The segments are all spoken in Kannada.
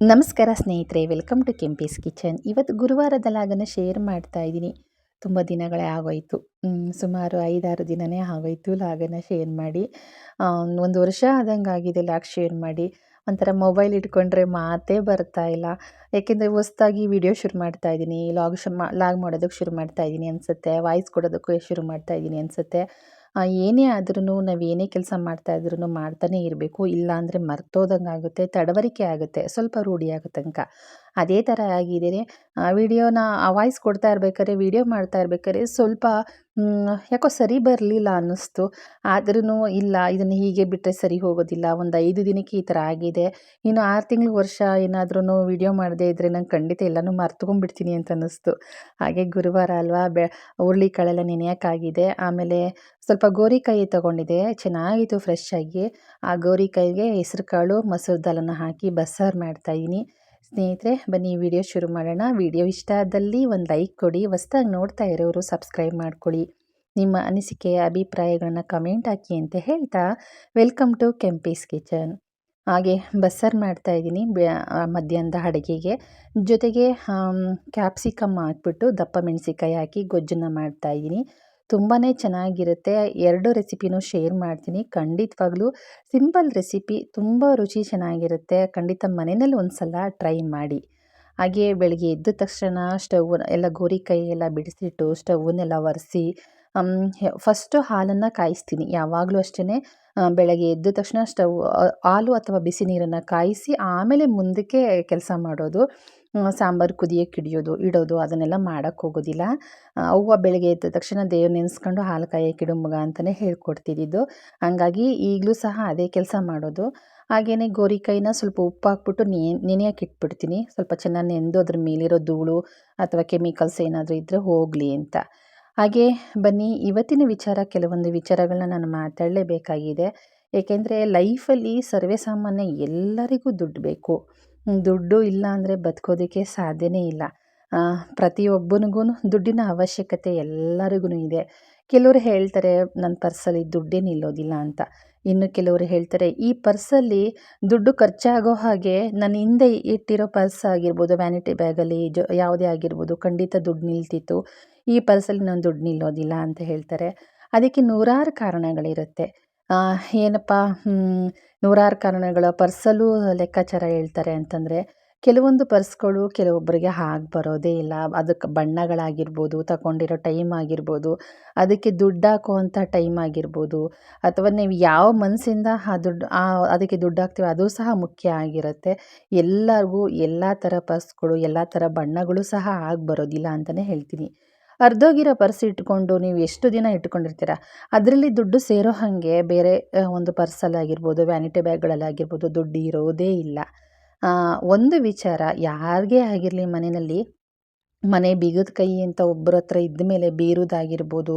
ನಮಸ್ಕಾರ ಸ್ನೇಹಿತರೆ, ವೆಲ್ಕಮ್ ಟು ಕೆಂಪೀಸ್ ಕಿಚನ್. ಇವತ್ತು ಗುರುವಾರದ ಲಾಗನ್ನು ಶೇರ್ ಮಾಡ್ತಾ ಇದ್ದೀನಿ. ತುಂಬ ದಿನಗಳೇ ಆಗೋಯಿತು. ಸುಮಾರು ಐದಾರು ದಿನವೇ ಆಗೋಯ್ತು ಲಾಗನ್ನು ಶೇರ್ ಮಾಡಿ. ಒಂದು ವರ್ಷ ಆದಂಗೆ ಆಗಿದೆ ಲಾಗ್ ಶೇರ್ ಮಾಡಿ. ಒಂಥರ ಮೊಬೈಲ್ ಇಟ್ಕೊಂಡ್ರೆ ಮಾತೇ ಬರ್ತಾ ಇಲ್ಲ. ಯಾಕೆಂದರೆ ಹೊಸ್ದಾಗಿ ವಿಡಿಯೋ ಶುರು ಮಾಡ್ತಾ ಇದ್ದೀನಿ. ಲಾಗ್ ಶು ಲಾಗ್ ಮಾಡೋದಕ್ಕೆ ಶುರು ಮಾಡ್ತಾ ಇದ್ದೀನಿ ಅನಿಸುತ್ತೆ. ವಾಯ್ಸ್ ಕೊಡೋದಕ್ಕೂ ಶುರು ಮಾಡ್ತಾ ಇದ್ದೀನಿ ಅನಿಸುತ್ತೆ. ಏನೇ ಆದ್ರೂ ನಾವು ಏನೇ ಕೆಲಸ ಮಾಡ್ತಾ ಇದ್ರೂ ಮಾಡ್ತಾನೆ ಇರಬೇಕು. ಇಲ್ಲ ಮರ್ತೋದಂಗಾಗುತ್ತೆ, ತಡವರಿಕೆ ಆಗುತ್ತೆ. ಸ್ವಲ್ಪ ರೂಢಿ ತನಕ. ಅದೇ ಥರ ಆಗಿದೆ ವಿಡಿಯೋನ ವಾಯ್ಸ್ ಕೊಡ್ತಾ ಇರ್ಬೇಕಾದ್ರೆ, ವಿಡಿಯೋ ಮಾಡ್ತಾ ಇರ್ಬೇಕಾದ್ರೆ ಸ್ವಲ್ಪ ಯಾಕೋ ಸರಿ ಬರಲಿಲ್ಲ ಅನ್ನಿಸ್ತು. ಆದ್ರೂ ಇಲ್ಲ, ಇದನ್ನು ಹೀಗೆ ಬಿಟ್ಟರೆ ಸರಿ ಹೋಗೋದಿಲ್ಲ. ಒಂದು ಐದು ದಿನಕ್ಕೆ ಈ ಥರ ಆಗಿದೆ. ಇನ್ನು ಆರು ತಿಂಗಳು ವರ್ಷ ಏನಾದ್ರೂ ವಿಡಿಯೋ ಮಾಡದೇ ಇದ್ದರೆ ನಂಗೆ ಖಂಡಿತ ಎಲ್ಲನೂ ಮರ್ತ್ಕೊಂಡ್ಬಿಡ್ತೀನಿ ಅಂತ ಅನ್ನಿಸ್ತು. ಹಾಗೆ ಗುರುವಾರ ಅಲ್ವಾ, ಬೆ, ಹುರುಳಿಕಾಳೆಲ್ಲ ನೆನೆಯೋಕ್ಕಾಗಿದೆ. ಆಮೇಲೆ ಸ್ವಲ್ಪ ಗೋರಿಕಾಯಿ ತೊಗೊಂಡಿದೆ ಚೆನ್ನಾಗಿತ್ತು ಫ್ರೆಶ್ ಆಗಿ. ಆ ಗೋರಿಕಾಯಿಗೆ ಹೆಸ್ರು ಕಾಳು ಮೊಸರು ದಾಲನ್ನು ಹಾಕಿ ಬಸ್ಸಾರು ಮಾಡ್ತಾಯಿದ್ದೀನಿ ಸ್ನೇಹಿತರೆ, ಬನ್ನಿ ವಿಡಿಯೋ ಶುರು ಮಾಡೋಣ. ವಿಡಿಯೋ ಇಷ್ಟ ಆದಲ್ಲಿ ಒಂದು ಲೈಕ್ ಕೊಡಿ, ಹೊಸ್ದಾಗಿ ನೋಡ್ತಾ ಇರೋರು ಸಬ್ಸ್ಕ್ರೈಬ್ ಮಾಡ್ಕೊಳ್ಳಿ. ನಿಮ್ಮ ಅನಿಸಿಕೆಯ ಅಭಿಪ್ರಾಯಗಳನ್ನು ಕಮೆಂಟ್ ಹಾಕಿ ಅಂತ ಹೇಳ್ತಾ, ವೆಲ್ಕಮ್ ಟು ಕೆಂಪೀಸ್ ಕಿಚನ್. ಹಾಗೆ ಬಸ್ಸಾರು ಮಾಡ್ತಾಯಿದ್ದೀನಿ ಮಧ್ಯಾಹ್ನದ ಅಡುಗೆಗೆ. ಜೊತೆಗೆ ಕ್ಯಾಪ್ಸಿಕಮ್ ಹಾಕ್ಬಿಟ್ಟು ದಪ್ಪ ಮೆಣಸಿಕಾಯಿ ಹಾಕಿ ಗೊಜ್ಜನ್ನು ಮಾಡ್ತಾಯಿದ್ದೀನಿ ತುಂಬಾ ಚೆನ್ನಾಗಿರುತ್ತೆ. ಎರಡು ರೆಸಿಪಿನೂ ಶೇರ್ ಮಾಡ್ತೀನಿ. ಖಂಡಿತವಾಗ್ಲೂ ಸಿಂಪಲ್ ರೆಸಿಪಿ ತುಂಬ ರುಚಿ ಚೆನ್ನಾಗಿರುತ್ತೆ. ಖಂಡಿತ ಮನೆಯಲ್ಲಿ ಒಂದು ಸಲ ಟ್ರೈ ಮಾಡಿ. ಹಾಗೆ ಬೆಳಗ್ಗೆ ಎದ್ದ ತಕ್ಷಣ ಸ್ಟವ್ ಎಲ್ಲ ಗೋರಿಕಾಯಿ ಎಲ್ಲ ಬಿಡಿಸಿಟ್ಟು ಸ್ಟವ್ನೆಲ್ಲ ಒರೆಸಿ ಫಸ್ಟು ಹಾಲನ್ನು ಕಾಯಿಸ್ತೀನಿ. ಯಾವಾಗಲೂ ಅಷ್ಟೇ ಬೆಳಗ್ಗೆ ಎದ್ದ ತಕ್ಷಣ ಸ್ಟವ್ ಹಾಲು ಅಥವಾ ಬಿಸಿ ನೀರನ್ನು ಕಾಯಿಸಿ ಆಮೇಲೆ ಮುಂದಕ್ಕೆ ಕೆಲಸ ಮಾಡೋದು. ಸಾಂಬಾರು ಕುದಿಯೋಕೆ ಇಡಿಯೋದು ಇಡೋದು, ಅದನ್ನೆಲ್ಲ ಮಾಡೋಕ್ಕೆ ಹೋಗೋದಿಲ್ಲ. ಅವ್ವ ಬೆಳಗ್ಗೆ ಎದ್ದ ತಕ್ಷಣ ದೇವ್ರು ನೆನೆಸ್ಕೊಂಡು ಹಾಲು ಕಾಯೋಕೆ ಇಡು ಮಗ ಅಂತಲೇ ಹೇಳ್ಕೊಡ್ತಿದ್ದಿದ್ದು. ಹಂಗಾಗಿ ಈಗಲೂ ಸಹ ಅದೇ ಕೆಲಸ ಮಾಡೋದು. ಹಾಗೆಯೇ ಗೋರಿಕಾಯಿನ ಸ್ವಲ್ಪ ಉಪ್ಪು ಹಾಕ್ಬಿಟ್ಟು ನೆನೆಯಕ್ಕೆ ಇಟ್ಬಿಡ್ತೀನಿ. ಸ್ವಲ್ಪ ಚೆನ್ನಾಗಿ ನೆಂದು ಅದ್ರ ಮೇಲಿರೋ ಧೂಳು ಅಥವಾ ಕೆಮಿಕಲ್ಸ್ ಏನಾದರೂ ಇದ್ದರೆ ಹೋಗಲಿ ಅಂತ. ಹಾಗೆ ಬನ್ನಿ, ಇವತ್ತಿನ ವಿಚಾರ, ಕೆಲವೊಂದು ವಿಚಾರಗಳನ್ನ ನಾನು ಮಾತಾಡಲೇಬೇಕಾಗಿದೆ. ಏಕೆಂದರೆ ಲೈಫಲ್ಲಿ ಸರ್ವೇ ಸಾಮಾನ್ಯ ಎಲ್ಲರಿಗೂ ದುಡ್ಡು ಬೇಕು. ದುಡ್ಡು ಇಲ್ಲ ಅಂದರೆ ಬದುಕೋದಕ್ಕೆ ಸಾಧ್ಯನೇ ಇಲ್ಲ. ಪ್ರತಿಯೊಬ್ಬನಿಗೂ ದುಡ್ಡಿನ ಅವಶ್ಯಕತೆ ಎಲ್ಲರಿಗೂ ಇದೆ. ಕೆಲವರು ಹೇಳ್ತಾರೆ, ನನ್ನ ಪರ್ಸಲ್ಲಿ ದುಡ್ಡೇ ನಿಲ್ಲೋದಿಲ್ಲ ಅಂತ. ಇನ್ನು ಕೆಲವರು ಹೇಳ್ತಾರೆ, ಈ ಪರ್ಸಲ್ಲಿ ದುಡ್ಡು ಖರ್ಚಾಗೋ ಹಾಗೆ ನನ್ನ ಹಿಂದೆ ಇಟ್ಟಿರೋ ಪರ್ಸ್ ಆಗಿರ್ಬೋದು, ವ್ಯಾನಿಟಿ ಬ್ಯಾಗಲ್ಲಿ ಜೊ, ಯಾವುದೇ ಆಗಿರ್ಬೋದು, ಖಂಡಿತ ದುಡ್ಡು ನಿಲ್ತಿತ್ತು. ಈ ಪರ್ಸಲ್ಲಿ ನಾನು ದುಡ್ಡು ನಿಲ್ಲೋದಿಲ್ಲ ಅಂತ ಹೇಳ್ತಾರೆ. ಅದಕ್ಕೆ ನೂರಾರು ಕಾರಣಗಳಿರುತ್ತೆ. ಏನಪ್ಪ ನೂರಾರು ಕಾರಣಗಳ ಪರ್ಸಲ್ಲೂ ಲೆಕ್ಕಾಚಾರ ಹೇಳ್ತಾರೆ ಅಂತಂದರೆ, ಕೆಲವೊಂದು ಪರ್ಸ್ಗಳು ಕೆಲವೊಬ್ಬರಿಗೆ ಹಾಗೆ ಬರೋದೇ ಇಲ್ಲ. ಅದಕ್ಕೆ ಬಣ್ಣಗಳಾಗಿರ್ಬೋದು, ತಗೊಂಡಿರೋ ಟೈಮ್ ಆಗಿರ್ಬೋದು, ಅದಕ್ಕೆ ದುಡ್ಡು ಹಾಕುವಂಥ ಟೈಮ್ ಆಗಿರ್ಬೋದು, ಅಥವಾ ನೀವು ಯಾವ ಮನಸ್ಸಿಂದ ಆ ದುಡ್ಡು, ಆ, ಅದಕ್ಕೆ ದುಡ್ಡು ಹಾಕ್ತೀವಿ ಅದು ಸಹ ಮುಖ್ಯ ಆಗಿರುತ್ತೆ. ಎಲ್ಲರಿಗೂ ಎಲ್ಲ ಥರ ಪರ್ಸ್ಗಳು, ಎಲ್ಲ ಥರ ಬಣ್ಣಗಳು ಸಹ ಆಗಿ ಬರೋದಿಲ್ಲ ಅಂತಲೇ ಹೇಳ್ತೀನಿ. ಅರ್ಧೋಗಿರೋ ಪರ್ಸ್ ಇಟ್ಕೊಂಡು ನೀವು ಎಷ್ಟು ದಿನ ಇಟ್ಕೊಂಡಿರ್ತೀರ ಅದರಲ್ಲಿ ದುಡ್ಡು ಸೇರೋ ಹಾಗೆ ಬೇರೆ ಒಂದು ಪರ್ಸಲ್ಲಾಗಿರ್ಬೋದು ವ್ಯಾನಿಟಿ ಬ್ಯಾಗ್ಗಳಲ್ಲಾಗಿರ್ಬೋದು ದುಡ್ಡು ಇರೋದೇ ಇಲ್ಲ. ಒಂದು ವಿಚಾರ, ಯಾರಿಗೇ ಆಗಿರಲಿ ಮನೆಯಲ್ಲಿ ಮನೆ ಬೀಗದ ಕೈ ಅಂತ ಒಬ್ಬರ ಹತ್ರ ಇದ್ದ ಮೇಲೆ ಬೀರುದಾಗಿರ್ಬೋದು,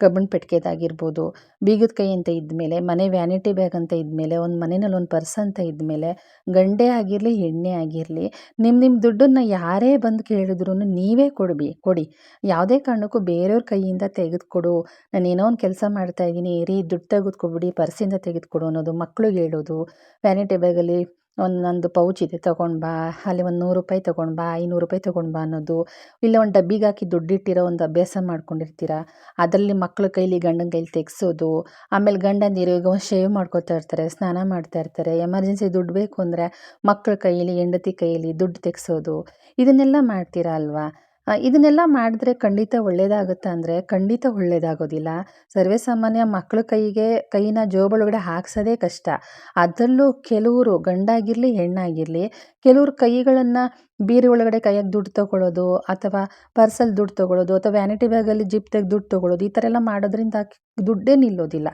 ಕಬ್ಬಿಣ ಪೆಟ್ಕೆದಾಗಿರ್ಬೋದು ಬೀಗದ ಕೈ ಅಂತ ಇದ್ದ ಮೇಲೆ, ಮನೆ ವ್ಯಾನಿಟಿ ಬ್ಯಾಗ್ ಅಂತ ಇದ್ದ ಮೇಲೆ, ಒಂದು ಮನೆಯಲ್ಲಿ ಒಂದು ಪರ್ಸ್ ಅಂತ ಇದ್ದ ಮೇಲೆ, ಗಂಡೇ ಆಗಿರಲಿ, ಹೆಣ್ಣೇ ಆಗಿರಲಿ ನಿಮ್ಮ ನಿಮ್ಮ ದುಡ್ಡನ್ನು ಯಾರೇ ಬಂದು ಕೇಳಿದ್ರು ನೀವೇ ಕೊಡ್ಬಿ, ಕೊಡಿ. ಯಾವುದೇ ಕಾರಣಕ್ಕೂ ಬೇರೆಯವ್ರ ಕೈಯಿಂದ ತೆಗೆದುಕೊಡು. ನಾನು ಏನೋ ಒಂದು ಕೆಲಸ ಮಾಡ್ತಾಯಿದ್ದೀನಿ ರೀ ದುಡ್ಡು ತೆಗೆದುಕೊಬಿಡಿ, ಪರ್ಸಿಂದ ತೆಗೆದುಕೊಡು ಅನ್ನೋದು ಮಕ್ಳಿಗೆ ಹೇಳೋದು. ವ್ಯಾನಿಟಿ ಬ್ಯಾಗಲ್ಲಿ ಒಂದು ನಂದು ಪೌಚ್ ಇದೆ, ತೊಗೊಂಡು ಬಾ. ಅಲ್ಲಿ ಒಂದು ನೂರು ರೂಪಾಯಿ ತೊಗೊಂಡು ಬಾ, ಐನೂರು ರೂಪಾಯಿ ತೊಗೊಂಡು ಬಾ ಅನ್ನೋದು. ಇಲ್ಲ ಒಂದು ಡಬ್ಬಿಗೆ ಹಾಕಿ ದುಡ್ಡಿಟ್ಟಿರೋ ಒಂದು ಅಭ್ಯಾಸ ಮಾಡ್ಕೊಂಡಿರ್ತೀರ? ಅದರಲ್ಲಿ ಮಕ್ಕಳ ಕೈಲಿ ಗಂಡನ ಕೈಲಿ ತೆಗ್ಸೋದು, ಆಮೇಲೆ ಗಂಡಂದಿರು ಈಗ ಶೇವ್ ಮಾಡ್ಕೋತಾ ಇರ್ತಾರೆ, ಸ್ನಾನ ಮಾಡ್ತಾ ಇರ್ತಾರೆ, ಎಮರ್ಜೆನ್ಸಿ ದುಡ್ಡು ಬೇಕು ಅಂದರೆ ಮಕ್ಕಳ ಕೈಲಿ, ಹೆಂಡತಿ ಕೈಲಿ ದುಡ್ಡು ತೆಗೆಸೋದು. ಇದನ್ನೆಲ್ಲ ಮಾಡ್ತೀರಾ ಅಲ್ವಾ? ಇದನ್ನೆಲ್ಲ ಮಾಡಿದ್ರೆ ಖಂಡಿತ ಒಳ್ಳೆಯದಾಗುತ್ತಾ ಅಂದರೆ ಖಂಡಿತ ಒಳ್ಳೆಯದಾಗೋದಿಲ್ಲ ಸರ್ವೇ ಸಾಮಾನ್ಯ ಮಕ್ಕಳ ಕೈಗೆ, ಕೈನ ಜೋಬೊಳಗಡೆ ಹಾಕ್ಸೋದೇ ಕಷ್ಟ. ಅದರಲ್ಲೂ ಕೆಲವರು ಗಂಡಾಗಿರಲಿ, ಹೆಣ್ಣಾಗಿರಲಿ, ಕೆಲವರು ಕೈಗಳನ್ನು ಬೀರಿ ಒಳಗಡೆ ಕೈಯಾಗಿ ದುಡ್ಡು ತೊಗೊಳ್ಳೋದು ಅಥವಾ ಪರ್ಸಲ್ಲಿ ದುಡ್ಡು ತೊಗೊಳ್ಳೋದು ಅಥವಾ ವ್ಯಾನಿಟಿ ಬ್ಯಾಗಲ್ಲಿ ಜಿಪ್ ತೆಗೆದು ದುಡ್ಡು ತೊಗೊಳ್ಳೋದು ಈ ಥರ ಎಲ್ಲ ಮಾಡೋದ್ರಿಂದ ದುಡ್ಡೇ ನಿಲ್ಲೋದಿಲ್ಲ.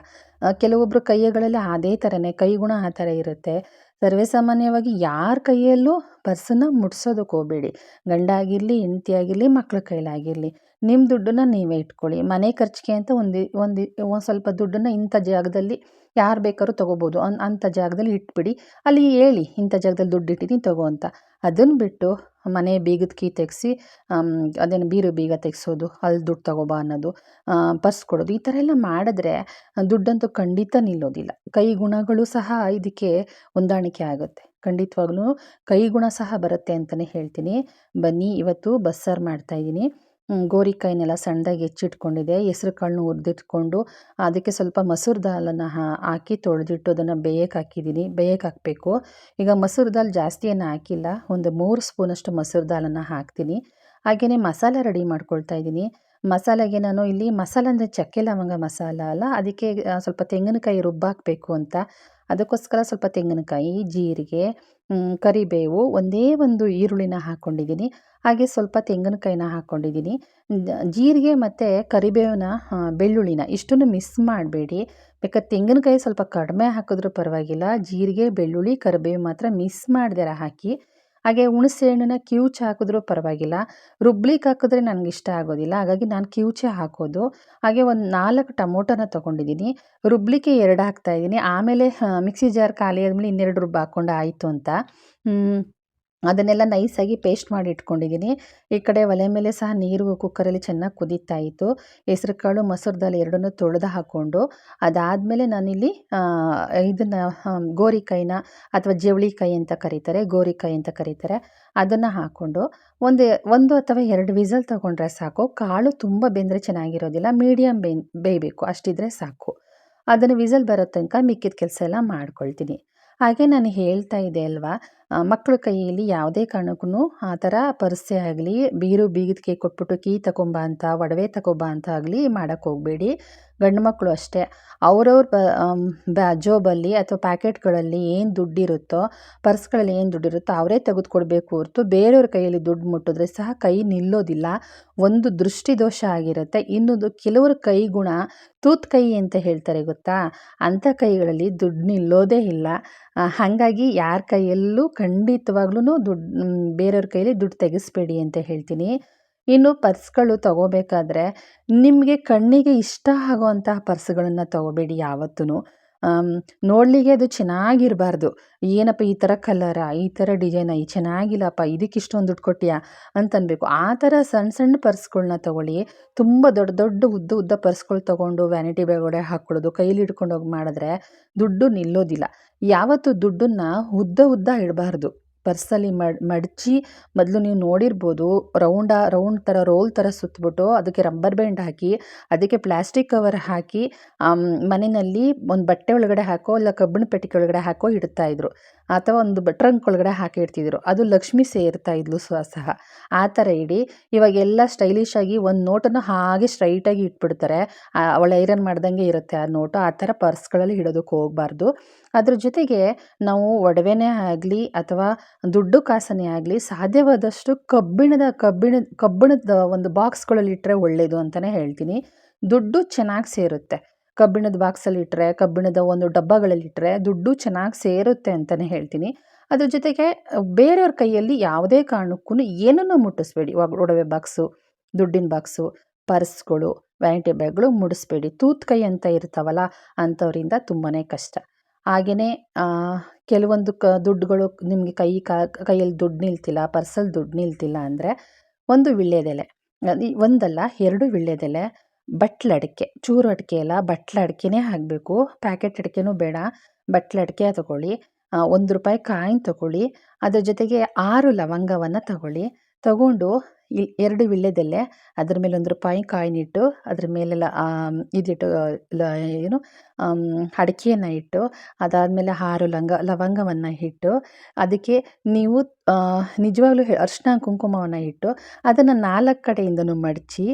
ಕೆಲವೊಬ್ಬರು ಕೈಗಳಲ್ಲಿ ಅದೇ ಥರನೇ ಕೈಗುಣ ಆ ಥರ ಇರುತ್ತೆ. ಸರ್ವೇ ಸಾಮಾನ್ಯವಾಗಿ ಯಾರ ಕೈಯಲ್ಲೂ ಪರ್ಸನ್ನ ಮುಟ್ಸೋದಕ್ಕೆ ಹೋಗಬೇಡಿ. ಗಂಡ ಆಗಿರಲಿ ಹೆಂಡ್ತಿ ಆಗಿರಲಿ ಮಕ್ಳ ಕೈಲಾಗಿರಲಿ ನಿಮ್ಮ ದುಡ್ಡನ್ನು ನೀವೇ ಇಟ್ಕೊಳ್ಳಿ. ಮನೆ ಖರ್ಚಿಗೆ ಅಂತ ಒಂದು ಒಂದು ಒಂದು ಸ್ವಲ್ಪ ದುಡ್ಡನ್ನು ಇಂಥ ಜಾಗದಲ್ಲಿ ಯಾರು ಬೇಕಾದ್ರೂ ತೊಗೋಬೋದು. ಅನ್ ಅಂಥ ಜಾಗದಲ್ಲಿ ಇಟ್ಬಿಡಿ. ಅಲ್ಲಿ ಹೇಳಿ, ಇಂಥ ಜಾಗದಲ್ಲಿ ದುಡ್ಡು ಇಟ್ಟಿದ್ದೀನಿ, ತಗೋ ಅಂತ. ಅದನ್ನು ಬಿಟ್ಟು ಮನೆ ಬೀಗದ ಕೀ ತೆಗೆಸಿ ಅದೇನು ಬೀರು ಬೀಗ ತೆಗೆಸೋದು, ಅಲ್ಲಿ ದುಡ್ಡು ತಗೋಬಾ ಅನ್ನೋದು ಪರ್ಸ್ ಕೊಡೋದು, ಈ ಥರ ಎಲ್ಲ ಮಾಡಿದ್ರೆ ದುಡ್ಡಂತೂ ಖಂಡಿತ ನಿಲ್ಲೋದಿಲ್ಲ. ಕೈ ಗುಣಗಳು ಸಹ ಇದಕ್ಕೆ ಹೊಂದಾಣಿಕೆ ಆಗುತ್ತೆ. ಖಂಡಿತವಾಗ್ಲೂ ಕೈ ಗುಣ ಸಹ ಬರುತ್ತೆ ಅಂತಲೇ ಹೇಳ್ತೀನಿ. ಬನ್ನಿ, ಇವತ್ತು ಬಸ್ಸಾರು ಮಾಡ್ತಾಯಿದ್ದೀನಿ ಗೋರಿಕಾಯಿನೆಲ್ಲ ಸಣ್ಣದಾಗಿ ಹೆಚ್ಚಿಟ್ಕೊಂಡಿದ್ದೆ ಹೆಸ್ರು ಕಾಳನ್ನು ಹುರಿದಿಟ್ಕೊಂಡು ಅದಕ್ಕೆ ಸ್ವಲ್ಪ ಮಸೂರು ದಾಲನ್ನು ಹಾಕಿ ತೊಳೆದಿಟ್ಟು ಅದನ್ನು ಬೇಯಕ್ಕೆ ಹಾಕಿದ್ದೀನಿ. ಬೇಯಕ್ಕೆ ಹಾಕಬೇಕು. ಈಗ ಮೊಸರು ದಾಲ್ ಜಾಸ್ತಿ ಏನು ಹಾಕಿಲ್ಲ. ಒಂದು ಮೂರು ಸ್ಪೂನಷ್ಟು ಮೊಸರು ದಾಲನ್ನು ಹಾಕ್ತೀನಿ. ಹಾಗೆಯೇ ಮಸಾಲೆ ರೆಡಿ ಮಾಡ್ಕೊಳ್ತಾ ಇದ್ದೀನಿ. ಮಸಾಲೆಗೆ ನಾನು ಇಲ್ಲಿ ಮಸಾಲೆ ಅಂದರೆ ಚಕ್ಕೆ ಲವಂಗ ಮಸಾಲ ಅಲ್ಲ, ಅದಕ್ಕೆ ಸ್ವಲ್ಪ ತೆಂಗಿನಕಾಯಿ ರುಬ್ಬಾಕಬೇಕು ಅಂತ. ಅದಕ್ಕೋಸ್ಕರ ಸ್ವಲ್ಪ ತೆಂಗಿನಕಾಯಿ, ಜೀರಿಗೆ ಕರಿಬೇವು ಒಂದೇ ಒಂದು ಈರುಳ್ಳಿನ ಹಾಕ್ಕೊಂಡಿದ್ದೀನಿ ಹಾಗೆ ಸ್ವಲ್ಪ ತೆಂಗಿನಕಾಯಿನ ಹಾಕ್ಕೊಂಡಿದ್ದೀನಿ ಜೀರಿಗೆ ಮತ್ತು ಕರಿಬೇವಿನ ಬೆಳ್ಳುಳ್ಳಿನ ಇಷ್ಟನ್ನು ಮಿಸ್ ಮಾಡಬೇಡಿ. ಬೇಕಾದ್ರೆ ತೆಂಗಿನಕಾಯಿ ಸ್ವಲ್ಪ ಕಡಿಮೆ ಹಾಕಿದ್ರೂ ಪರವಾಗಿಲ್ಲ. ಜೀರಿಗೆ, ಬೆಳ್ಳುಳ್ಳಿ, ಕರಿಬೇವು ಮಾತ್ರ ಮಿಸ್ ಮಾಡ್ದಿರ ಹಾಕಿ. ಹಾಗೆ ಹುಣಸೆ ಹಣ್ಣನ್ನ ಕಿವುಚಿ ಹಾಕಿದ್ರೂ ಪರವಾಗಿಲ್ಲ. ರುಬ್ಲಿಕ್ಕೆ ಹಾಕಿದ್ರೆ ನನಗೆ ಇಷ್ಟ ಆಗೋದಿಲ್ಲ. ಹಾಗಾಗಿ ನಾನು ಕಿವುಚೆ ಹಾಕೋದು. ಹಾಗೆ ಒಂದು ನಾಲ್ಕು ಟೊಮೊಟೊನ ತೊಗೊಂಡಿದ್ದೀನಿ. ರುಬ್ಲಿಕ್ಕೆ ಎರಡು ಹಾಕ್ತಾಯಿದ್ದೀನಿ ಆಮೇಲೆ ಮಿಕ್ಸಿ ಜಾರ್ ಖಾಲಿ ಆದಮೇಲೆ ಇನ್ನೆರಡು ರುಬ್ಬ ಹಾಕ್ಕೊಂಡು ಆಯಿತು ಅಂತ. ಅದನ್ನೆಲ್ಲ ನೈಸಾಗಿ ಪೇಸ್ಟ್ ಮಾಡಿ ಇಟ್ಕೊಂಡಿದ್ದೀನಿ. ಈ ಕಡೆ ಒಲೆ ಮೇಲೆ ಸಹ ನೀರು ಕುಕ್ಕರಲ್ಲಿ ಚೆನ್ನಾಗಿ ಕುದೀತಾ ಇತ್ತು. ಹೆಸ್ರು ಕಾಳು ಮೊಸರು ದಾಲ್ ಎರಡನ್ನೂ ತೊಳೆದು ಹಾಕ್ಕೊಂಡು ಅದಾದಮೇಲೆ ನಾನಿಲ್ಲಿ ಇದನ್ನು ಗೋರಿಕಾಯಿನ ಅಥವಾ ಜವಳಿಕಾಯಿ ಅಂತ ಕರೀತಾರೆ, ಗೋರಿಕಾಯಿ ಅಂತ ಕರೀತಾರೆ, ಅದನ್ನು ಹಾಕ್ಕೊಂಡು ಒಂದು ಒಂದು ಅಥವಾ ಎರಡು ವಿಸಲ್ ತೊಗೊಂಡ್ರೆ ಸಾಕು. ಕಾಳು ತುಂಬ ಬೆಂದರೆ ಚೆನ್ನಾಗಿರೋದಿಲ್ಲ ಮೀಡಿಯಮ್ ಬೇಯ್ ಬೇಯಬೇಕು ಅಷ್ಟಿದ್ರೆ ಸಾಕು. ಅದನ್ನು ವಿಸಲ್ ಬರೋ ತನಕ ಮಿಕ್ಕಿದ ಕೆಲಸ ಎಲ್ಲ ಮಾಡ್ಕೊಳ್ತೀನಿ. ಹಾಗೆ ನಾನು ಹೇಳ್ತಾ ಇದ್ದೆ ಅಲ್ವಾ? ಮಕ್ಕಳ ಕೈಯಲ್ಲಿ ಯಾವುದೇ ಕಾರಣಕ್ಕೂ ಆ ಥರ ಪರಿಸ್ಥೆ ಆಗಲಿ, ಬೀರು ಬೀಗದಕ್ಕೆ ಕೊಟ್ಬಿಟ್ಟು ಕೀ ತಗೊಂಬ ಅಂತ, ಒಡವೆ ತಗೊಬಾ ಅಂತ ಆಗಲಿ ಮಾಡೋಕ್ಕೆ ಹೋಗಬೇಡಿ. ಗಂಡು ಮಕ್ಕಳು ಅಷ್ಟೇ. ಅವ್ರವ್ರ ಬ ಜೋಬಲ್ಲಿ ಅಥವಾ ಪ್ಯಾಕೆಟ್ಗಳಲ್ಲಿ ಏನು ದುಡ್ಡಿರುತ್ತೋ, ಪರ್ಸ್ಗಳಲ್ಲಿ ಏನು ದುಡ್ಡಿರುತ್ತೋ ಅವರೇ ತೆಗೆದುಕೊಡ್ಬೇಕು ಹೊರತು ಬೇರೆಯವ್ರ ಕೈಯಲ್ಲಿ ದುಡ್ಡು ಮುಟ್ಟಿದ್ರೆ ಸಹ ಕೈ ನಿಲ್ಲೋದಿಲ್ಲ. ಒಂದು ದೃಷ್ಟಿದೋಷ ಆಗಿರುತ್ತೆ. ಇನ್ನೊಂದು ಕೆಲವ್ರ ಕೈ ಗುಣ ತೂತ್ ಕೈ ಅಂತ ಹೇಳ್ತಾರೆ ಗೊತ್ತಾ? ಅಂಥ ಕೈಗಳಲ್ಲಿ ದುಡ್ಡು ನಿಲ್ಲೋದೇ ಇಲ್ಲ. ಹಾಗಾಗಿ ಯಾರ ಕೈಯಲ್ಲೂ ಖಂಡಿತವಾಗ್ಲೂ ದುಡ್ಡು ಬೇರೆಯವ್ರ ಕೈಯಲ್ಲಿ ದುಡ್ಡು ತೆಗೆಸ್ಬೇಡಿ ಅಂತ ಹೇಳ್ತೀನಿ. ಇನ್ನು ಪರ್ಸ್ಗಳು ತಗೋಬೇಕಾದ್ರೆ ನಿಮಗೆ ಕಣ್ಣಿಗೆ ಇಷ್ಟ ಆಗೋವಂತಹ ಪರ್ಸ್ಗಳನ್ನು ತಗೋಬೇಡಿ ಯಾವತ್ತೂ ನೋಡಲಿಕ್ಕೆ ಅದು ಚೆನ್ನಾಗಿರಬಾರ್ದು. ಏನಪ್ಪ ಈ ಥರ ಕಲರಾ ಈ ಥರ ಡಿಸೈನಾ ಈ ಚೆನ್ನಾಗಿಲ್ಲಪ್ಪ, ಇದಕ್ಕೆ ಇಷ್ಟೊಂದು ದುಡ್ಡು ಕೊಟ್ಟಿಯಾ ಅಂತನ್ಬೇಕು ಆ ಥರ ಸಣ್ಣ ಸಣ್ಣ ಪರ್ಸ್ಗಳನ್ನ ತೊಗೊಳ್ಳಿ. ತುಂಬ ದೊಡ್ಡ ದೊಡ್ಡ ಉದ್ದ ಉದ್ದ ಪರ್ಸ್ಗಳು ತೊಗೊಂಡು ವ್ಯಾನಿಟಿ ಬ್ಯಾಗ್ ಒಳಗೆ ಹಾಕ್ಕೊಳ್ಳೋದು, ಕೈಲಿ ಹಿಡ್ಕೊಂಡೋಗಿ ಮಾಡಿದ್ರೆ ದುಡ್ಡು ನಿಲ್ಲೋದಿಲ್ಲ. ಯಾವತ್ತು ದುಡ್ಡನ್ನು ಉದ್ದ ಉದ್ದ ಇಡಬಾರ್ದು. ಪರ್ಸಲ್ಲಿ ಮಡಚಿ ಮೊದಲು ನೀವು ನೋಡಿರ್ಬೋದು ರೌಂಡ, ರೌಂಡ್ ಥರ ರೋಲ್ ಥರ ಸುತ್ತಬಿಟ್ಟು ಅದಕ್ಕೆ ರಬ್ಬರ್ ಬ್ಯಾಂಡ್ ಹಾಕಿ, ಅದಕ್ಕೆ ಪ್ಲಾಸ್ಟಿಕ್ ಕವರ್ ಹಾಕಿ ಮನೆಯಲ್ಲಿ ಒಂದು ಬಟ್ಟೆ ಒಳಗಡೆ ಹಾಕೋ ಇಲ್ಲ ಕಬ್ಬಿಣ ಪೆಟ್ಟಿಗೆ ಒಳಗಡೆ ಹಾಕೋ ಇಡ್ತಾಯಿದ್ರು ಅಥವಾ ಒಂದು ಟ್ರಂಕ್ ಒಳಗಡೆ ಹಾಕಿ ಇಡ್ತಿದ್ರು. ಅದು ಲಕ್ಷ್ಮಿ ಸೇರ್ತಾ ಇದ್ಲು ಸಹ. ಆ ಥರ ಇಡಿ. ಇವಾಗೆಲ್ಲ ಸ್ಟೈಲಿಶ್ ಆಗಿ ಒಂದು ನೋಟನ್ನು ಹಾಗೆ ಸ್ಟ್ರೈಟಾಗಿ ಇಟ್ಬಿಡ್ತಾರೆ. ಅವಳು ಐರನ್ ಮಾಡ್ದಂಗೆ ಇರುತ್ತೆ ಆ ನೋಟು. ಆ ಥರ ಪರ್ಸ್ಗಳಲ್ಲಿ ಇಡೋದಕ್ಕೆ ಹೋಗಬಾರ್ದು. ಅದ್ರ ಜೊತೆಗೆ ನಾವು ಒಡವೆನೇ ಆಗಲಿ ಅಥವಾ ದುಡ್ಡು ಕಾಸನೇ ಆಗಲಿ ಸಾಧ್ಯವಾದಷ್ಟು ಕಬ್ಬಿಣದ ಕಬ್ಬಿಣ, ಕಬ್ಬಿಣದ ಒಂದು ಬಾಕ್ಸ್ಗಳಲ್ಲಿ ಇಟ್ಟರೆ ಒಳ್ಳೆಯದು ಅಂತಲೇ ಹೇಳ್ತೀನಿ. ದುಡ್ಡು ಚೆನ್ನಾಗಿ ಸೇರುತ್ತೆ. ಕಬ್ಬಿಣದ ಬಾಕ್ಸಲ್ಲಿ ಇಟ್ಟರೆ ಕಬ್ಬಿಣದ ಒಂದು ಡಬ್ಬಗಳಲ್ಲಿ ಇಟ್ಟರೆ ದುಡ್ಡು ಚೆನ್ನಾಗಿ ಸೇರುತ್ತೆ ಅಂತಲೇ ಹೇಳ್ತೀನಿ. ಅದ್ರ ಜೊತೆಗೆ ಬೇರೆಯವ್ರ ಕೈಯಲ್ಲಿ ಯಾವುದೇ ಕಾರಣಕ್ಕೂ ಏನನ್ನೂ ಮುಟ್ಟಿಸ್ಬೇಡಿ. ಒಡವೆ ಬಾಕ್ಸು, ದುಡ್ಡಿನ ಬಾಕ್ಸು, ಪರ್ಸ್ಗಳು ವ್ಯಾನಿಟಿ ಬ್ಯಾಗ್ಗಳು ಮುಡಿಸ್ಬೇಡಿ. ತೂತ್ ಕೈ ಅಂತ ಇರ್ತಾವಲ್ಲ ಅಂಥವರಿಂದ ತುಂಬಾ ಕಷ್ಟ. ಹಾಗೆಯೇ ಕೆಲವೊಂದು ಕ, ದುಡ್ಡುಗಳು ನಿಮಗೆ ಕೈ ಕೈಯಲ್ಲಿ ದುಡ್ಡು ನಿಲ್ತಿಲ್ಲ, ಪರ್ಸಲ್ಲಿ ದುಡ್ಡು ನಿಲ್ತಿಲ್ಲ ಅಂದರೆ ಒಂದು ವೀಳ್ಯದೆಲೆ ಒಂದಲ್ಲ, ಎರಡು ವೀಳ್ಯದೆಲೆ ಬಟ್ಲಡಿಕೆ ಚೂರು ಅಡಿಕೆ ಅಲ್ಲ ಬಟ್ಲಡಿಕೆನೇ ಹಾಕಬೇಕು. ಪ್ಯಾಕೆಟ್ ಅಡಿಕೆನೂ ಬೇಡ ಬಟ್ಲಡಿಕೆ ತಗೊಳ್ಳಿ. ಒಂದು ರೂಪಾಯಿ ಕಾಯಿನ್ ತಗೊಳ್ಳಿ. ಅದ್ರ ಜೊತೆಗೆ ಆರು ಲವಂಗವನ್ನು ತಗೊಳ್ಳಿ. ತಗೊಂಡು ಈ ಎರಡು ವಿಳ್ಯದೆಲೆ ಅದ್ರ ಮೇಲೆ ಒಂದು ರೂಪಾಯಿ ಕಾಯಿನ್ ಇಟ್ಟು ಅದ್ರ ಮೇಲೆಲ್ಲ ಇದಿಟ್ಟು ಏನು ಅಡಿಕೆಯನ್ನು ಇಟ್ಟು, ಅದಾದಮೇಲೆ ಹಾರು, ಲಂಗ, ಲವಂಗವನ್ನು ಇಟ್ಟು ಅದಕ್ಕೆ ನೀವು ನಿಜವಾಗ್ಲೂ ಅರಿಶಿನ ಕುಂಕುಮವನ್ನು ಇಟ್ಟು ಅದನ್ನು ನಾಲ್ಕು ಕಡೆಯಿಂದನೂ ಮಡಚಿ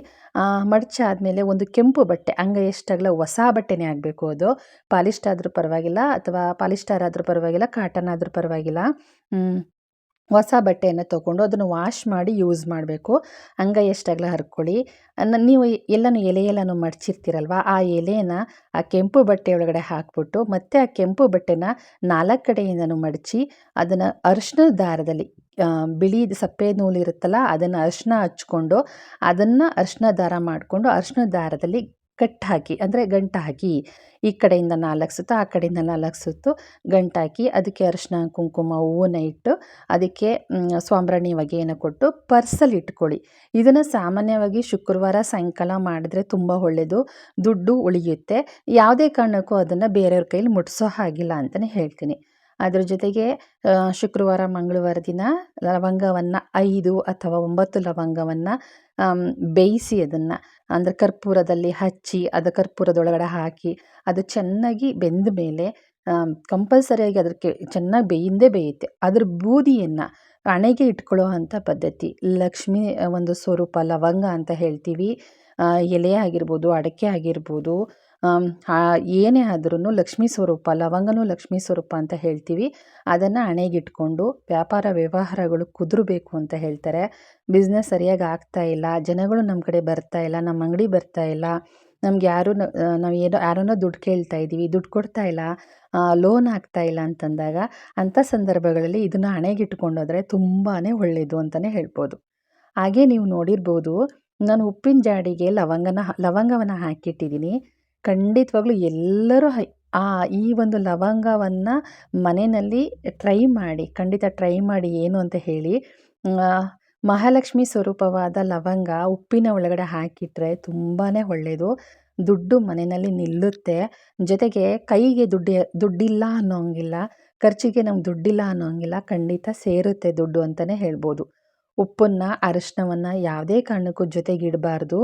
ಮಡಚಾದಮೇಲೆ ಒಂದು ಕೆಂಪು ಬಟ್ಟೆ ಅಂಗೈ ಎಷ್ಟಾಗಲ್ಲ ಹೊಸ ಬಟ್ಟೆನೇ ಆಗಬೇಕು ಅದು ಪಾಲಿಸ್ಟ್ ಆದರೂ ಪರವಾಗಿಲ್ಲ, ಅಥವಾ ಪಾಲಿಸ್ಟರ್ ಆದರೂ ಪರವಾಗಿಲ್ಲ ಕಾಟನ್ ಆದರೂ ಪರವಾಗಿಲ್ಲ ಹೊಸ ಬಟ್ಟೆಯನ್ನು ತೊಗೊಂಡು ಅದನ್ನು ವಾಶ್ ಮಾಡಿ ಯೂಸ್ ಮಾಡಬೇಕು. ಅಂಗೈ ಎಷ್ಟಾಗಲ ಹರ್ಕೊಳ್ಳಿ. ನೀವು ಎಲ್ಲನೂ ಎಲೆ ಎಲ್ಲನೂ ಮಡಚಿರ್ತೀರಲ್ವ, ಆ ಎಲೆಯನ್ನು ಆ ಕೆಂಪು ಬಟ್ಟೆ ಒಳಗಡೆ ಹಾಕ್ಬಿಟ್ಟು ಮತ್ತೆ ಆ ಕೆಂಪು ಬಟ್ಟೆನ ನಾಲ್ಕು ಕಡೆಯಿಂದನೂ ಮಡಚಿ ಅದನ್ನು ಅರ್ಶನ ದಾರದಲ್ಲಿ ಬಿಳಿ ಸಪ್ಪೆ ನೂಲಿರುತ್ತಲ್ಲ ಅದನ್ನು ಅರಿಶಿನ ಹಚ್ಕೊಂಡು ಅದನ್ನು ಅರಿಶಿನ ದಾರ ಮಾಡಿಕೊಂಡು ಅರಿಶಿನ ದಾರದಲ್ಲಿ ಕಟ್ ಹಾಕಿ, ಅಂದರೆ ಗಂಟು ಹಾಕಿ, ಈ ಕಡೆಯಿಂದ ನಾಲ್ಕು ಸುತ್ತು, ಆ ಕಡೆಯಿಂದ ನಾಲ್ಕು ಸುತ್ತು ಗಂಟು ಹಾಕಿ, ಅದಕ್ಕೆ ಅರಿಶಿನ ಕುಂಕುಮ, ಹೂವನ್ನ ಇಟ್ಟು, ಅದಕ್ಕೆ ಸಾಂಬ್ರಾಣಿ ಹೊಗೆಯನ್ನು ಕೊಟ್ಟು ಪರ್ಸಲ್ಲಿ ಇಟ್ಕೊಳ್ಳಿ. ಇದನ್ನು ಸಾಮಾನ್ಯವಾಗಿ ಶುಕ್ರವಾರ ಸಾಯಂಕಾಲ ಮಾಡಿದ್ರೆ ತುಂಬ ಒಳ್ಳೆಯದು ದುಡ್ಡು ಉಳಿಯುತ್ತೆ. ಯಾವುದೇ ಕಾರಣಕ್ಕೂ ಅದನ್ನು ಬೇರೆಯವ್ರ ಕೈಲಿ ಮುಟ್ಟಿಸೋ ಹಾಗಿಲ್ಲ ಅಂತಲೇ ಹೇಳ್ತೀನಿ. ಅದ್ರ ಜೊತೆಗೆ ಶುಕ್ರವಾರ, ಮಂಗಳವಾರ ದಿನ ಲವಂಗವನ್ನು ಐದು ಅಥವಾ ಒಂಬತ್ತು ಲವಂಗವನ್ನು ಬೇಯಿಸಿ ಅದನ್ನು. ಅಂದರೆ ಕರ್ಪೂರದಲ್ಲಿ ಹಚ್ಚಿ ಅದು ಕರ್ಪೂರದೊಳಗಡೆ ಹಾಕಿ ಅದು ಚೆನ್ನಾಗಿ ಬೆಂದ ಮೇಲೆ ಕಂಪಲ್ಸರಿಯಾಗಿ ಅದಕ್ಕೆ ಚೆನ್ನಾಗಿ ಬೇಯಿಂದೇ ಬೇಯುತ್ತೆ. ಅದ್ರ ಬೂದಿಯನ್ನು ಹಣೆಗೆ ಇಟ್ಕೊಳ್ಳೋ ಅಂಥ ಪದ್ಧತಿ. ಲಕ್ಷ್ಮಿ ಒಂದು ಸ್ವರೂಪ ಲವಂಗ ಅಂತ ಹೇಳ್ತೀವಿ. ಎಲೆ ಆಗಿರ್ಬೋದು, ಅಡಕೆ ಆಗಿರ್ಬೋದು ಏನೇ ಆದ್ರೂ ಲಕ್ಷ್ಮೀ ಸ್ವರೂಪ, ಲವಂಗನೂ ಲಕ್ಷ್ಮೀ ಸ್ವರೂಪ ಅಂತ ಹೇಳ್ತೀವಿ. ಅದನ್ನು ಹಣೆಗಿಟ್ಕೊಂಡು ವ್ಯಾಪಾರ ವ್ಯವಹಾರಗಳು ಕುದುರಬೇಕು ಅಂತ ಹೇಳ್ತಾರೆ. ಬಿಸ್ನೆಸ್ ಸರಿಯಾಗಿ ಆಗ್ತಾ ಇಲ್ಲ, ಜನಗಳು ನಮ್ಮ ಕಡೆ ಬರ್ತಾ ಇಲ್ಲ ನಮ್ಮ ಅಂಗಡಿ ಬರ್ತಾ ಇಲ್ಲ, ನಮ್ಗೆ ಯಾರೂ ನಾವು ಏನೋ, ಯಾರನ್ನೋ ದುಡ್ಡು ಕೇಳ್ತಾ ಇದ್ದೀವಿ ದುಡ್ಡು ಕೊಡ್ತಾ ಇಲ್ಲ ಲೋನ್ ಆಗ್ತಾ ಇಲ್ಲ ಅಂತಂದಾಗ ಅಂಥ ಸಂದರ್ಭಗಳಲ್ಲಿ ಇದನ್ನು ಹಣೆಗಿಟ್ಕೊಂಡೋದ್ರೆ ತುಂಬಾ ಒಳ್ಳೆಯದು ಅಂತಲೇ ಹೇಳ್ಬೋದು. ಹಾಗೆ ನೀವು ನೋಡಿರ್ಬೋದು, ನಾನು ಉಪ್ಪಿನ ಜಾಡಿಗೆ ಲವಂಗನ, ಲವಂಗವನ್ನು ಹಾಕಿಟ್ಟಿದ್ದೀನಿ ಖಂಡಿತವಾಗ್ಲೂ ಎಲ್ಲರೂ ಆ ಈ ಒಂದು ಲವಂಗವನ್ನು ಮನೆಯಲ್ಲಿ ಟ್ರೈ ಮಾಡಿ, ಖಂಡಿತ ಟ್ರೈ ಮಾಡಿ ಏನು ಅಂತ ಹೇಳಿ ಮಹಾಲಕ್ಷ್ಮಿ ಸ್ವರೂಪವಾದ ಲವಂಗ ಉಪ್ಪಿನ ಒಳಗಡೆ ಹಾಕಿಟ್ರೆ ತುಂಬಾ ಒಳ್ಳೆಯದು ದುಡ್ಡು ಮನೆಯಲ್ಲಿ ನಿಲ್ಲುತ್ತೆ. ಜೊತೆಗೆ ಕೈಗೆ ದುಡ್ಡು, ದುಡ್ಡಿಲ್ಲ ಅನ್ನೋಂಗಿಲ್ಲ, ಖರ್ಚಿಗೆ ನಮ್ಗೆ ದುಡ್ಡಿಲ್ಲ ಅನ್ನೋಂಗಿಲ್ಲ, ಖಂಡಿತ ಸೇರುತ್ತೆ ದುಡ್ಡು ಅಂತಲೇ ಹೇಳ್ಬೋದು. ಉಪ್ಪನ್ನು ಅರಶಿನವನ್ನು ಯಾವುದೇ ಕಾರಣಕ್ಕೂ ಜೊತೆಗಿಡಬಾರ್ದು.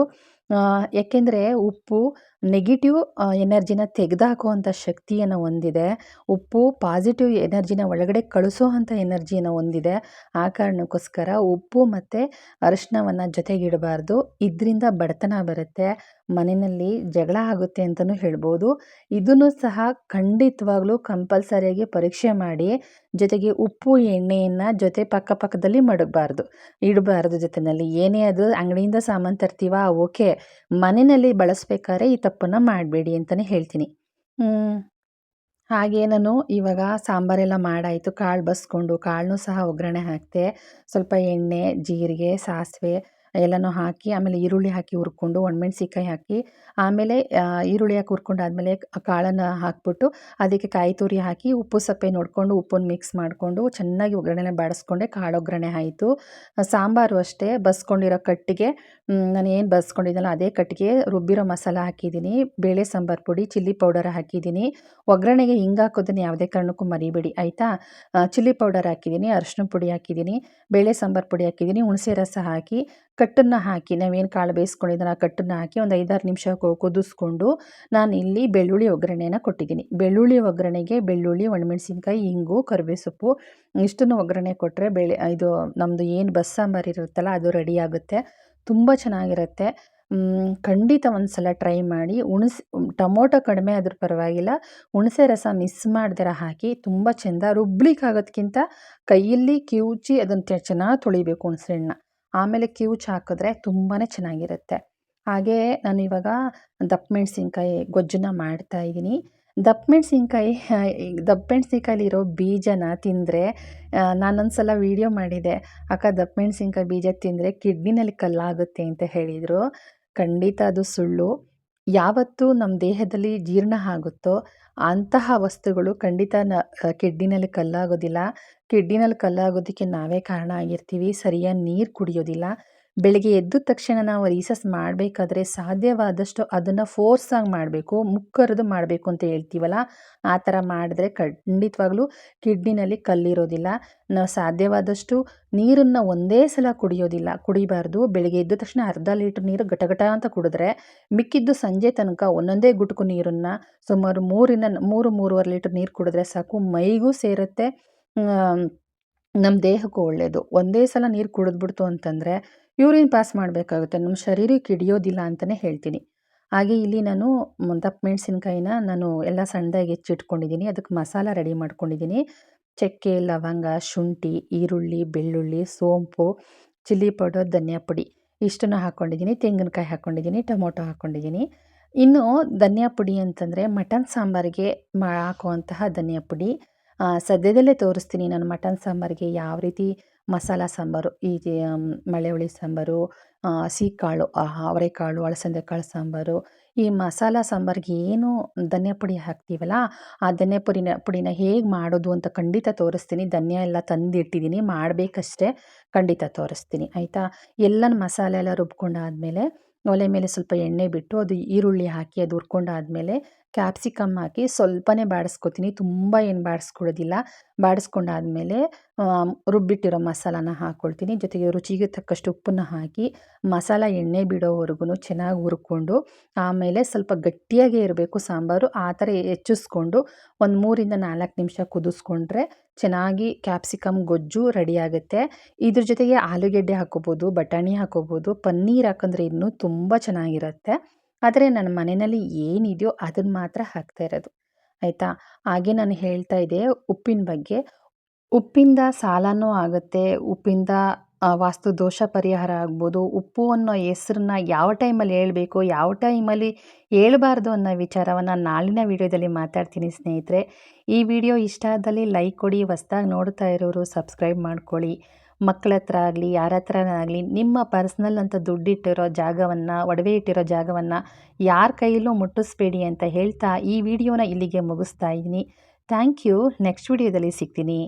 ಯಾಕೆಂದರೆ ಉಪ್ಪು ನೆಗೆಟಿವ್ ಎನರ್ಜಿನ ತೆಗೆದುಹಾಕುವಂಥ ಶಕ್ತಿಯನ್ನು ಹೊಂದಿದೆ. ಉಪ್ಪು ಪಾಸಿಟಿವ್ ಎನರ್ಜಿನ ಒಳಗಡೆ ಕಳಿಸೋ ಅಂಥ ಎನರ್ಜಿಯನ್ನು ಹೊಂದಿದೆ. ಆ ಕಾರಣಕ್ಕೋಸ್ಕರ ಉಪ್ಪು ಮತ್ತು ಅರಿಶಿನವನ್ನು ಜೊತೆಗಿಡಬಾರ್ದು. ಇದರಿಂದ ಬಡತನ ಬರುತ್ತೆ. ಮನೆಯಲ್ಲಿ ಜಗಳ ಆಗುತ್ತೆ ಅಂತಲೂ ಹೇಳ್ಬೋದು. ಇದನ್ನು ಸಹ ಖಂಡಿತವಾಗ್ಲೂ ಕಂಪಲ್ಸರಿಯಾಗಿ ಪರೀಕ್ಷೆ ಮಾಡಿ, ಜೊತೆಗೆ ಉಪ್ಪು ಎಣ್ಣೆಯನ್ನು ಜೊತೆ ಪಕ್ಕಪಕ್ಕದಲ್ಲಿ ಮಡಗಬಾರ್ದು. ಇಡಬಾರ್ದು ಜೊತೆಯಲ್ಲಿ ಏನೇ ಅದು ಅಂಗಡಿಯಿಂದ ಸಾಮಾನು ತರ್ತೀವ? ಓಕೆ. ಮನೆಯಲ್ಲಿ ಬಳಸಬೇಕಾದ್ರೆ ಈ ತಪ್ಪನ್ನು ಮಾಡಬೇಡಿ ಅಂತಲೇ ಹೇಳ್ತೀನಿ. ಹಾಗೆ ನಾನು ಇವಾಗ ಸಾಂಬಾರೆಲ್ಲ ಮಾಡಾಯಿತು. ಕಾಳು ಬಸ್ಕೊಂಡು ಕಾಳನ್ನೂ ಸಹ ಒಗ್ಗರಣೆ ಹಾಕಿದೆ ಸ್ವಲ್ಪ ಎಣ್ಣೆ, ಜೀರಿಗೆ, ಸಾಸಿವೆ ಎಲ್ಲನೂ ಹಾಕಿ, ಆಮೇಲೆ ಈರುಳ್ಳಿ ಹಾಕಿ ಹುರ್ಕೊಂಡು ಒಣಮೆಣ್ಸಿಕಾಯಿ ಹಾಕಿ, ಆಮೇಲೆ ಈರುಳ್ಳಿ ಹಾಕಿ ಹುರ್ಕೊಂಡಾದ್ಮೇಲೆ ಕಾಳನ್ನು ಹಾಕ್ಬಿಟ್ಟು ಅದಕ್ಕೆ ಕಾಯಿ ತುರಿ ಹಾಕಿ, ಉಪ್ಪು ಸಪ್ಪೆ ನೋಡಿಕೊಂಡು ಉಪ್ಪನ್ನು ಮಿಕ್ಸ್ ಮಾಡಿಕೊಂಡು ಚೆನ್ನಾಗಿ ಒಗ್ಗರಣೆನ ಬಾಡಿಸ್ಕೊಂಡೆ ಕಾಳು ಒಗ್ಗರಣೆ ಆಯಿತು. ಸಾಂಬಾರು ಅಷ್ಟೇ. ಬಸ್ಕೊಂಡಿರೋ ಕಟ್ಟಿಗೆ ನಾನು ಏನು ಬಸ್ಕೊಂಡಿದ್ದೆನಲ್ಲ ಅದೇ ಕಟ್ಟಿಗೆ ರುಬ್ಬಿರೋ ಮಸಾಲ ಹಾಕಿದ್ದೀನಿ, ಬೇಳೆ ಸಾಂಬಾರು ಪುಡಿ, ಚಿಲ್ಲಿ ಪೌಡರ್ ಹಾಕಿದ್ದೀನಿ. ಒಗ್ಗರಣೆಗೆ ಹಿಂಗೆ ಹಾಕೋದನ್ನು ಯಾವುದೇ ಕಾರಣಕ್ಕೂ ಮರಿಬೇಡಿ, ಆಯಿತಾ? ಚಿಲ್ಲಿ ಪೌಡರ್ ಹಾಕಿದ್ದೀನಿ ಅರಿಶಿನ ಪುಡಿ ಹಾಕಿದ್ದೀನಿ, ಬೇಳೆ ಸಾಂಬಾರು ಪುಡಿ ಹಾಕಿದ್ದೀನಿ, ಹುಣಸೆ ರಸ ಹಾಕಿ, ಕಟ್ಟನ್ನು ಹಾಕಿ, ನಾವೇನು ಕಾಳು ಬೇಯಿಸ್ಕೊಂಡಿದ್ದೋ ಆ ಕಟ್ಟನ್ನು ಹಾಕಿ ಒಂದು ಐದಾರು ನಿಮಿಷ ಕುದಿಸ್ಕೊಂಡು ನಾನು ಇಲ್ಲಿ ಬೆಳ್ಳುಳ್ಳಿ ಒಗ್ಗರಣೆನ ಕೊಟ್ಟಿದ್ದೀನಿ. ಬೆಳ್ಳುಳ್ಳಿ ಒಗ್ಗರಣೆಗೆ ಬೆಳ್ಳುಳ್ಳಿ, ಒಣಮೆಣಸಿನ್ಕಾಯಿ, ಇಂಗು ಕರಿಬೇವು ಸೊಪ್ಪು ಇಷ್ಟನ್ನು ಒಗ್ಗರಣೆ ಕೊಟ್ಟರೆ ಬೆಳೆ, ಇದು ನಮ್ಮದು ಏನು ಬಸ್ ಸಾಂಬಾರು ಇರುತ್ತಲ್ಲ, ಅದು ರೆಡಿ ಆಗುತ್ತೆ. ತುಂಬ ಚೆನ್ನಾಗಿರುತ್ತೆ. ಖಂಡಿತ ಒಂದು ಸಲ ಟ್ರೈ ಮಾಡಿ. ಹುಣಸೆ ಟೊಮೊಟೊ ಕಡಿಮೆ ಆದರೂ ಪರವಾಗಿಲ್ಲ. ಹುಣಸೆ ರಸ ಮಿಸ್ ಮಾಡಿದ್ರೆ ಹಾಕಿ ತುಂಬ ಚೆಂದ ರುಬ್ಲಿಕ್ಕಾಗೋದ್ಕಿಂತ ಕೈಯಲ್ಲಿ ಕಿವುಚಿ ಅದನ್ನು ಚೆನ್ನಾಗಿ ತೊಳಿಬೇಕು ಹುಣಸೆ ಹಣ್ಣು ಆಮೇಲೆ ಕಿವುಚಿ ಹಾಕಿದ್ರೆ ತುಂಬಾ ಚೆನ್ನಾಗಿರುತ್ತೆ. ಹಾಗೇ ನಾನು ಇವಾಗ ದಪ್ಪ ಮೆಣಸಿನ್ಕಾಯಿ ಗೊಜ್ಜನ್ನ ಮಾಡ್ತಾ ಇದ್ದೀನಿ. ದಪ್ಪ ಮೆಣಸಿನ್ಕಾಯಿ ದಪ್ಪ ಮೆಣಸಿನ್ಕಾಯಲ್ಲಿರೋ ಬೀಜನ ತಿಂದರೆ ನಾನೊಂದು ಸಲ ವೀಡಿಯೋ ಮಾಡಿದೆ. ಅಕ್ಕ ದಪ್ಪ ಮೆಣಸಿನ್ಕಾಯಿ ಬೀಜ ತಿಂದರೆ ಕಿಡ್ನಿನಲ್ಲಿ ಕಲ್ಲಾಗುತ್ತೆ ಅಂತ ಹೇಳಿದರು. ಖಂಡಿತ ಅದು ಸುಳ್ಳು. ಯಾವತ್ತು ನಮ್ಮ ದೇಹದಲ್ಲಿ ಜೀರ್ಣ ಆಗುತ್ತೋ ಅಂತಹ ವಸ್ತುಗಳು ಖಂಡಿತ ನ ಕಿಡ್ನಿನಲ್ಲಿ ಕಲ್ಲಾಗೋದಿಲ್ಲ. ಕಿಡ್ನಿನಲ್ಲಿ ಕಲ್ಲಾಗೋದಕ್ಕೆ ನಾವೇ ಕಾರಣ ಆಗಿರ್ತೀವಿ. ಸರಿಯಾಗಿ ನೀರು ಕುಡಿಯೋದಿಲ್ಲ. ಬೆಳಗ್ಗೆ ಎದ್ದ ತಕ್ಷಣ ನಾವು ರೀಸಸ್ ಮಾಡಬೇಕಾದ್ರೆ ಸಾಧ್ಯವಾದಷ್ಟು ಅದನ್ನು ಫೋರ್ಸಾಗಿ ಮಾಡಬೇಕು, ಮುಕ್ಕರದು ಮಾಡಬೇಕು ಅಂತ ಹೇಳ್ತೀವಲ್ಲ, ಆ ಥರ ಮಾಡಿದ್ರೆ ಖಂಡಿತವಾಗ್ಲೂ ಕಿಡ್ನಿನಲ್ಲಿ ಕಲ್ಲಿರೋದಿಲ್ಲ. ನಾವು ಸಾಧ್ಯವಾದಷ್ಟು ನೀರನ್ನು ಒಂದೇ ಸಲ ಕುಡಿಯೋದಿಲ್ಲ. ಕುಡಿಬಾರ್ದು. ಬೆಳಗ್ಗೆ ಎದ್ದ ತಕ್ಷಣ ಅರ್ಧ ಲೀಟ್ರ್ ನೀರು ಘಟಘಟ ಅಂತ ಕುಡಿದ್ರೆ ಮಿಕ್ಕಿದ್ದು ಸಂಜೆ ತನಕ ಒಂದೊಂದೇ ಗುಟುಕು ನೀರನ್ನು ಸುಮಾರು ಮೂರಿನ ಮೂರು, ಮೂರುವರೆ ಲೀಟ್ರ್ ನೀರು ಕುಡಿದ್ರೆ ಸಾಕು, ಮೈಗೂ ಸೇರುತ್ತೆ. ನಮ್ಮ ದೇಹಕ್ಕೂ ಒಳ್ಳೆಯದು ಒಂದೇ ಸಲ ನೀರು ಕುಡಿದ್ಬಿಡ್ತು ಅಂತಂದರೆ ಯೂರಿನ್ ಪಾಸ್ ಮಾಡಬೇಕಾಗುತ್ತೆ. ನಮ್ಮ ಶರೀರಕ್ಕೆ ಹಿಡಿಯೋದಿಲ್ಲ ಅಂತಲೇ ಹೇಳ್ತೀನಿ. ಹಾಗೆ ಇಲ್ಲಿ ನಾನು ದಪ್ಪ ಮೆಣಸಿನ್ಕಾಯಿನ ನಾನು ಎಲ್ಲ ಸಣ್ಣದಾಗಿ ಹೆಚ್ಚಿಟ್ಕೊಂಡಿದ್ದೀನಿ. ಅದಕ್ಕೆ ಮಸಾಲ ರೆಡಿ ಮಾಡ್ಕೊಂಡಿದ್ದೀನಿ. ಚಕ್ಕೆ, ಲವಂಗ, ಶುಂಠಿ, ಈರುಳ್ಳಿ, ಬೆಳ್ಳುಳ್ಳಿ, ಸೋಂಪು, ಚಿಲ್ಲಿ ಪೌಡರ್, ಧನಿಯಾ ಪುಡಿ ಇಷ್ಟನ್ನು ಹಾಕ್ಕೊಂಡಿದ್ದೀನಿ ತೆಂಗಿನಕಾಯಿ ಹಾಕ್ಕೊಂಡಿದ್ದೀನಿ ಟೊಮೊಟೊ ಹಾಕ್ಕೊಂಡಿದ್ದೀನಿ ಇನ್ನು ಧನಿಯಾ ಪುಡಿ ಅಂತಂದರೆ ಮಟನ್ ಸಾಂಬಾರಿಗೆ ಮಾ ಹಾಕುವಂತಹ ಧನಿಯಾ ಪುಡಿ. ಸದ್ಯದಲ್ಲೇ ತೋರಿಸ್ತೀನಿ ನಾನು ಮಟನ್ ಸಾಂಬಾರಿಗೆ ಯಾವ ರೀತಿ ಮಸಾಲ ಸಾಂಬಾರು, ಈ ಮಳೆ ಹುಳಿ ಸಾಂಬಾರು ಹಸಿಕಾಳು ಅವರೆಕಾಳು ಅಳಸಂದೆ ಕಾಳು ಸಾಂಬಾರು, ಈ ಮಸಾಲ ಸಾಂಬಾರಿಗೆ ಏನು ಧನಿಯಾ ಪುಡಿ ಹಾಕ್ತೀವಲ್ಲ, ಆ ಧನಿಯಾ ಪುಡಿನ ಪುಡಿನ ಹೇಗೆ ಮಾಡೋದು ಅಂತ ಖಂಡಿತ ತೋರಿಸ್ತೀನಿ, ಧನಿಯಾ ಎಲ್ಲ ತಂದಿಟ್ಟಿದ್ದೀನಿ, ಮಾಡಬೇಕಷ್ಟೇ ಖಂಡಿತ ತೋರಿಸ್ತೀನಿ, ಆಯಿತಾ? ಎಲ್ಲನ ಮಸಾಲೆ ಎಲ್ಲ ರುಬ್ಕೊಂಡಾದಮೇಲೆ, ಒಲೆ ಮೇಲೆ ಸ್ವಲ್ಪ ಎಣ್ಣೆ ಬಿಟ್ಟು ಅದು ಈರುಳ್ಳಿ ಹಾಕಿ ಅದು ಹುರ್ಕೊಂಡಾದ್ಮೇಲೆ ಕ್ಯಾಪ್ಸಿಕಮ್ ಹಾಕಿ ಸ್ವಲ್ಪನೇ ಬಾಡಿಸ್ಕೊತೀನಿ. ತುಂಬ ಏನು ಬಾಡಿಸ್ಕೊಳ್ಳೋದಿಲ್ಲ ಬಾಡಿಸ್ಕೊಂಡಾದ್ಮೇಲೆ ರುಬ್ಬಿಟ್ಟಿರೋ ಮಸಾಲಾನ ಹಾಕ್ಕೊಳ್ತೀನಿ ಜೊತೆಗೆ ರುಚಿಗೆ ತಕ್ಕಷ್ಟು ಉಪ್ಪನ್ನು ಹಾಕಿ, ಮಸಾಲ ಎಣ್ಣೆ ಬಿಡೋವರೆಗೂ ಚೆನ್ನಾಗಿ ಹುರ್ಕೊಂಡು, ಆಮೇಲೆ ಸ್ವಲ್ಪ ಗಟ್ಟಿಯಾಗೇ ಇರಬೇಕು ಸಾಂಬಾರು. ಆ ಥರ ಹೆಚ್ಚಿಸ್ಕೊಂಡು, ಒಂದು ಮೂರಿಂದ ನಾಲ್ಕು ನಿಮಿಷ ಕುದಿಸ್ಕೊಂಡ್ರೆ ಚೆನ್ನಾಗಿ ಕ್ಯಾಪ್ಸಿಕಮ್ ಗೊಜ್ಜು ರೆಡಿ ಆಗುತ್ತೆ. ಇದ್ರ ಜೊತೆಗೆ ಆಲೂಗೆಡ್ಡೆ ಹಾಕೋಬೋದು, ಬಟಾಣಿ ಹಾಕೋಬೋದು, ಪನ್ನೀರ್ ಹಾಕಂದ್ರೆ ಇನ್ನೂ ತುಂಬ ಚೆನ್ನಾಗಿರುತ್ತೆ. ಆದರೆ ನನ್ನ ಮನೆಯಲ್ಲಿ ಏನಿದೆಯೋ ಅದನ್ನು ಮಾತ್ರ ಹಾಕ್ತಾ ಇರೋದು. ಆಯಿತಾ? ಹಾಗೆ ನಾನು ಹೇಳ್ತಾ ಇದ್ದೆ ಉಪ್ಪಿನ ಬಗ್ಗೆ. ಉಪ್ಪಿಂದ ಸಾಲನೂ ಆಗುತ್ತೆ, ಉಪ್ಪಿಂದ ವಾಸ್ತು ದೋಷ ಪರಿಹಾರ ಆಗ್ಬೋದು. ಉಪ್ಪು ಅನ್ನೋ ಹೆಸ್ರನ್ನ ಯಾವ ಟೈಮಲ್ಲಿ ಹೇಳಬೇಕು, ಯಾವ ಟೈಮಲ್ಲಿ ಹೇಳಬಾರ್ದು ಅನ್ನೋ ವಿಚಾರವನ್ನು ನಾಳಿನ ವಿಡಿಯೋದಲ್ಲಿ ಮಾತಾಡ್ತೀನಿ ಸ್ನೇಹಿತರೆ. ಈ ವಿಡಿಯೋ ಇಷ್ಟ ಆದಲ್ಲಿ ಲೈಕ್ ಕೊಡಿ, ಹೊಸ್ದಾಗಿ ನೋಡ್ತಾ ಇರೋರು ಸಬ್ಸ್ಕ್ರೈಬ್ ಮಾಡ್ಕೊಳ್ಳಿ. ಮಕ್ಕಳ ಹತ್ರ ಆಗಲಿ, ಯಾರ ಹತ್ರನಾಗಲಿ ನಿಮ್ಮ ಪರ್ಸ್ನಲ್ ಅಂತ ದುಡ್ಡಿಟ್ಟಿರೋ ಜಾಗವನ್ನು, ಒಡವೆ ಇಟ್ಟಿರೋ ಜಾಗವನ್ನು ಯಾರ ಕೈಯಲ್ಲೂ ಮುಟ್ಟಿಸ್ಬೇಡಿ ಅಂತ ಹೇಳ್ತಾ ಈ ವಿಡಿಯೋನ ಇಲ್ಲಿಗೆ ಮುಗಿಸ್ತಾ ಇದ್ದೀನಿ. ಥ್ಯಾಂಕ್ ಯು ನೆಕ್ಸ್ಟ್ ವಿಡಿಯೋದಲ್ಲಿ ಸಿಗ್ತೀನಿ.